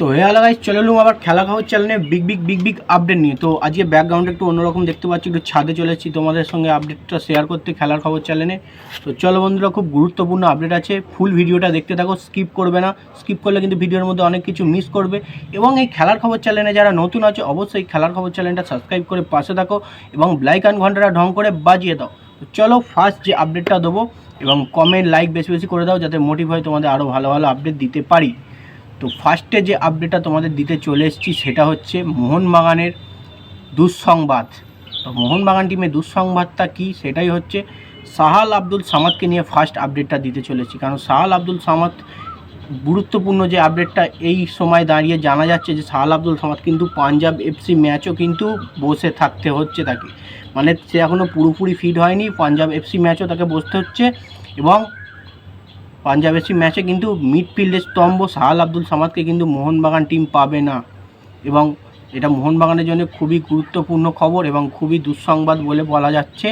তো hey guys চলে এলুম আবার খেলা খবর চ্যানেলে big big big big update নিয়ে। তো আজকে ব্যাকগ্রাউন্ড একটু অন্যরকম দেখতে পাচ্ছি, একটু ছাদে চলে এসেছি তোমাদের সঙ্গে আপডেটটা শেয়ার করতে খেলার খবর চ্যানেলে তো চলো বন্ধুরা, খুব গুরুত্বপূর্ণ আপডেট আছে ফুল ভিডিওটা দেখতে থাকো স্কিপ করবে না। স্কিপ করলে কিন্তু ভিডিওর মধ্যে অনেক কিছু মিস করবে। এবং এই খেলার খবর চ্যানেলে যারা নতুন আছে, অবশ্যই খেলার খবর চ্যানেলটা সাবস্ক্রাইব করে পাশে থাকো এবং ব্লাইকান ঘন্টাটা ঢং করে বাজিয়ে দাও। তো চলো ফার্স্ট যে আপডেটটা দেবো এবং কমেন্ট লাইক বেশি বেশি করে দাও, যাতে মোটিভ হয় তোমাদের আরও ভালো ভালো আপডেট দিতে পারি। তো ফার্স্টে যে আপডেটটা তোমাদের দিতে চলে এসেছি সেটা হচ্ছে মোহনবাগানের দুঃসংবাদ। তো মোহনবাগান টিমের দুঃসংবাদটা কি? সেটাই হচ্ছে সাহাল আব্দুল সামাদকে নিয়ে ফার্স্ট আপডেটটা দিতে চলেছি কারণ সাহাল আব্দুল সামাদ গুরুত্বপূর্ণ যে আপডেটটা এই সময় দাঁড়িয়ে জানা যাচ্ছে যে সাহাল আব্দুল সামাদ কিন্তু পাঞ্জাব এফসি ম্যাচও কিন্তু বসে থাকতে হচ্ছে তাকে। মানে সে এখনও পুরোপুরি ফিট হয়নি। পাঞ্জাব এফসি ম্যাচও তাকে বসতে হচ্ছে এবং পাঞ্জাব এফসি ম্যাচে কিন্তু মিডফিল্ডের স্তম্ভ সাহাল আব্দুল সামাদকে কিন্তু মোহনবাগান টিম পাবে না। এবং এটা মোহনবাগানের জন্য খুবই গুরুত্বপূর্ণ খবর এবং খুবই দুঃসংবাদ বলে বলা যাচ্ছে।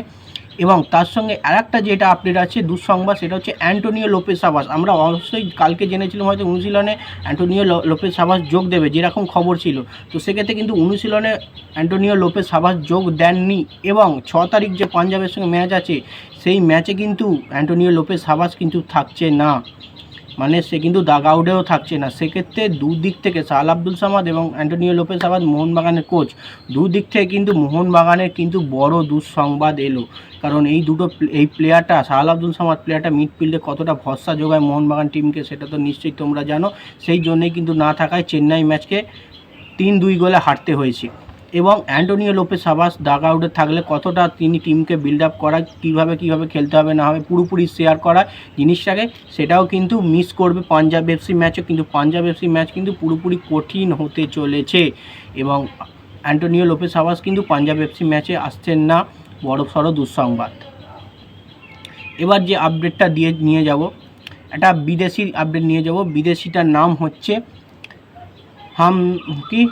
এবং তার সঙ্গে আর একটা যেটা আপডেট আছে দুঃসংবাদ, সেটা হচ্ছে অ্যান্টোনিও লোপেস সাবাস। আমরা অবশ্যই কালকে জেনেছিলাম হয়তো অনুশীলনে অ্যান্টোনিও লোপেস সাবাস যোগ দেবে, যেরকম খবর ছিল। তো সেক্ষেত্রে কিন্তু অনুশীলনে অ্যান্টোনিও লোপেস সাবাস যোগ দেননি এবং ছ তারিখ যে পাঞ্জাবের সঙ্গে ম্যাচ আছে, সেই ম্যাচে কিন্তু অ্যান্টোনিও লোপেস সাবাস কিন্তু থাকছে না। মানে সে কিন্তু দাগ আউটেও থাকছে না। সেক্ষেত্রে দুদিক থেকে সাল আব্দুল সামাদ এবং অ্যান্টোনিও লোপেস সাবাদ মোহনবাগানের কোচ। দুদিক থেকে কিন্তু মোহনবাগানের কিন্তু বড় দুঃসংবাদ এলো। কারণ এই দুটো এই প্লেয়ারটা সাহাল আব্দুল সামাদ প্লেয়ারটা মিডফিল্ডে কতটা ভরসা যোগায় মোহনবাগান টিমকে সেটা তো নিশ্চয়ই তোমরা জানো। সেই জন্যেই কিন্তু না থাকায় চেন্নাই ম্যাচকে তিন দুই গোলে হারতে হয়েছে। এবং অ্যান্টোনিও লোপে সাবাস দাগ আউটে থাকলে কতটা তিনি টিমকে বিল্ড আপ করায়, কীভাবে কীভাবে খেলতে হবে না হবে পুরোপুরি শেয়ার করা জিনিসটাকে, সেটাও কিন্তু মিস করবে পাঞ্জাব এফসি ম্যাচও কিন্তু পাঞ্জাব এফসি ম্যাচ কিন্তু পুরোপুরি কঠিন হতে চলেছে এবং অ্যান্টোনিও লোপে সাবাস কিন্তু পাঞ্জাব এফসি ম্যাচে আসছেন না। বড় সড়ো দুঃসংবাদ। এবার যে আপডেটটা দিয়ে, নিয়ে যাব, একটা বিদেশি আপডেট নিয়ে যাব। বিদেশিটার নাম হচ্ছে হাম, কি?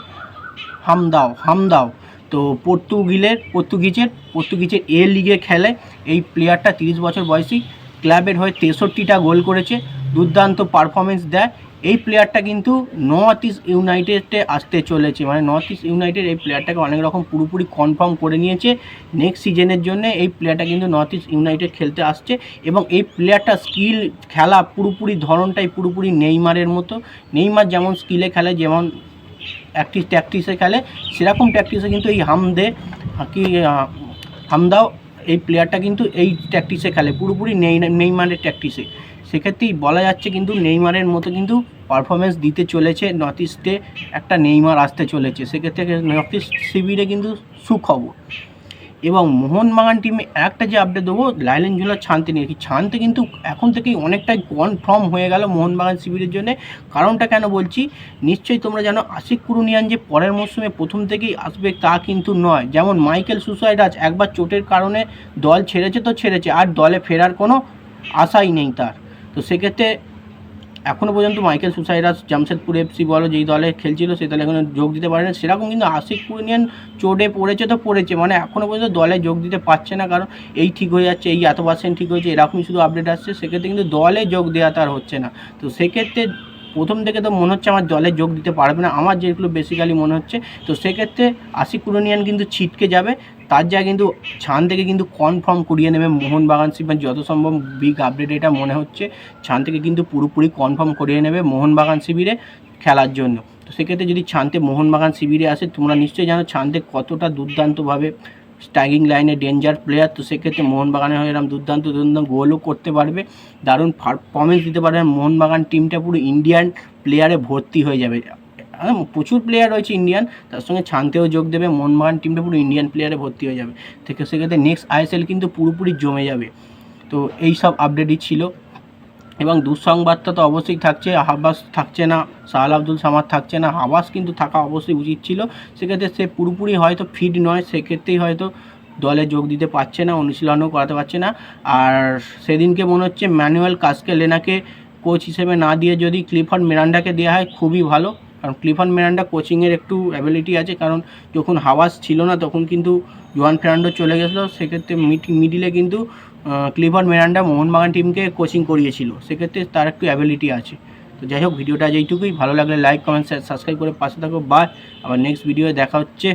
হামদাও হামদাও তো পর্তুগিলের, পর্তুগিজের পর্তুগিজের এ লিগে খেলে এই প্লেয়ারটা তিরিশ বছর বয়সী, ক্লাবের হয়ে তেষট্টিটা গোল করেছে, দুর্দান্ত পারফরমেন্স দেয়। এই প্লেয়ারটা কিন্তু নর্থ ইস্ট ইউনাইটেডে আসতে চলেছে। মানে নর্থ ইস্ট ইউনাইটেড এই প্লেয়ারটাকে অনেক রকম পুরোপুরি কনফার্ম করে নিয়েছে। নেক্সট সিজনের জন্য এই প্লেয়ারটা কিন্তু নর্থ ইস্ট ইউনাইটেড খেলতে আসছে এবং এই প্লেয়ারটা স্কিল খেলা পুরোপুরি ধরনটাই পুরোপুরি নেইমারের মতো। নেইমার যেমন স্কিলে খেলে, যেমন প্র্যাকটিস ট্যাকটিসে খেলে, সেরকম প্র্যাকটিসে কিন্তু এই হামদে কি হামদাও এই প্লেয়ারটা কিন্তু এই ট্যাকটিসে খেলে, পুরোপুরি নেই, নেইমারের ট্যাকটিসে সেক্ষেত্রেই বলা যাচ্ছে কিন্তু নেইমারের মতো কিন্তু পারফরমেন্স দিতে চলেছে নর্থ ইস্টে একটা নেইমার আসতে চলেছে। সেক্ষেত্রে নর্থ ইস্ট শিবিরে কিন্তু সুখবর। এবং মোহনবাগান টিমে একটা যে আপডেট দেবো লাইলেন ঝুলার ছানতে নিয়ে কি ছানতে কিন্তু এখন থেকেই অনেকটাই কনফার্ম হয়ে গেল মোহনবাগান শিবিরের জন্য। কারণটা কেন বলছি? নিশ্চয়ই তোমরা জানো, আশিক কুরুনিয়ান যে পরের মরশুমে প্রথম থেকেই আসবে তা কিন্তু নয়। যেমন মাইকেল সুসাইডাজ একবার চোটের কারণে দল ছেড়েছে তো ছেড়েছে, আর দলে ফেরার কোনো আশাই নেই তার। তো সেক্ষেত্রে এখনও পর্যন্ত মাইকেল সুসাইরাস, জামশেদপুর এফসি বলো, যেই দলে খেলছিল, সেই দলে এখনও যোগ দিতে পারে না সেরকম কিন্তু আশিক কুরুনিয়ান চোটে পড়েছে তো পড়েছে। মানে এখনও পর্যন্ত দলে যোগ দিতে পারছে না, কারণ এই ঠিক হয়ে যাচ্ছে, এই এত পার্সেন্ট ঠিক হয়েছে, এরকমই শুধু আপডেট আসছে। সেক্ষেত্রে কিন্তু দলে যোগ দেওয়া তার হচ্ছে না। তো সেক্ষেত্রে প্রথম থেকে তো মনে হচ্ছে আমার দলে যোগ দিতে পারবে না। আমার যেগুলো বেসিক্যালি মনে হচ্ছে, তো সেক্ষেত্রে আশিক কুরুনিয়ান কিন্তু ছিটকে যাবে। তার জায়গায় কিন্তু ছান থেকে কিন্তু কনফার্ম করিয়ে নেবে মোহনবাগান শিবির যত সম্ভব বিগ আপডেট এটা মনে হচ্ছে, ছান থেকে কিন্তু পুরোপুরি কনফার্ম করিয়ে নেবে মোহনবাগান শিবিরে খেলার জন্য। তো সেক্ষেত্রে যদি ছানতে মোহনবাগান শিবিরে আসে, তোমরা নিশ্চয়ই জানো ছানতে কতটা দুর্দান্তভাবে স্ট্যাগিং লাইনে ডেঞ্জার প্লেয়ার, তো সেক্ষেত্রে মোহনবাগানের হয়ে এরকম দুর্দান্ত দুর্দান্ত গোলও করতে পারবে। দারুণ পারফরমেন্স দিতে পারবে। মোহনবাগান টিমটা পুরো ইন্ডিয়ান প্লেয়ারে ভর্তি হয়ে যাবে। প্রচুর প্লেয়ার রয়েছে ইন্ডিয়ান তার সঙ্গে ছানতেও যোগ দেবে। মোহনবাগান টিমটা পুরো ইন্ডিয়ান প্লেয়ারে ভর্তি হয়ে যাবে। থেকে সেক্ষেত্রে নেক্সট আইএসএল কিন্তু পুরোপুরি জমে যাবে। তো এই সব আপডেটই ছিল। এবং দুঃসংবাদটা তো অবশ্যই থাকছে হাবাস থাকছে না, সাহাল আব্দুল সামাদ থাকছে না হাবাস কিন্তু থাকা অবশ্যই উচিত ছিল। সেক্ষেত্রে সে পুরোপুরি হয়তো ফিট নয়, সেক্ষেত্রেই হয়তো দলে যোগ দিতে পারছে না, অনুশীলনও করাতে পারছে না। আর সেদিনকে মনে হচ্ছে ম্যানুয়াল কাজকে লেনাকে কোচ হিসেবে না দিয়ে যদি ক্লিফার্ড মেরান্ডাকে দেওয়া হয়, খুবই ভালো। কারণ ক্লিফার্ড মেরান্ডা কোচিংয়ের একটু অ্যাবিলিটি আছে, কারণ যখন হাওয়াস ছিল না, তখন কিন্তু জোয়ান ফেরান্ডো চলে গেছিল। সেক্ষেত্রে মিড মিডিলে কিন্তু ক্লিফার্ড মেরান্ডা মোহনবাগান টিমকে কোচিং করিয়েছিল। সেক্ষেত্রে তার একটু অ্যাবিলিটি আছে। তো তো যাই হোক, ভিডিওটা যেইটুকুই ভালো লাগলে লাইক কমেন্ট সাবস্ক্রাইব করে পাশে থাকো। বা আবার নেক্সট ভিডিও দেখা হচ্ছে।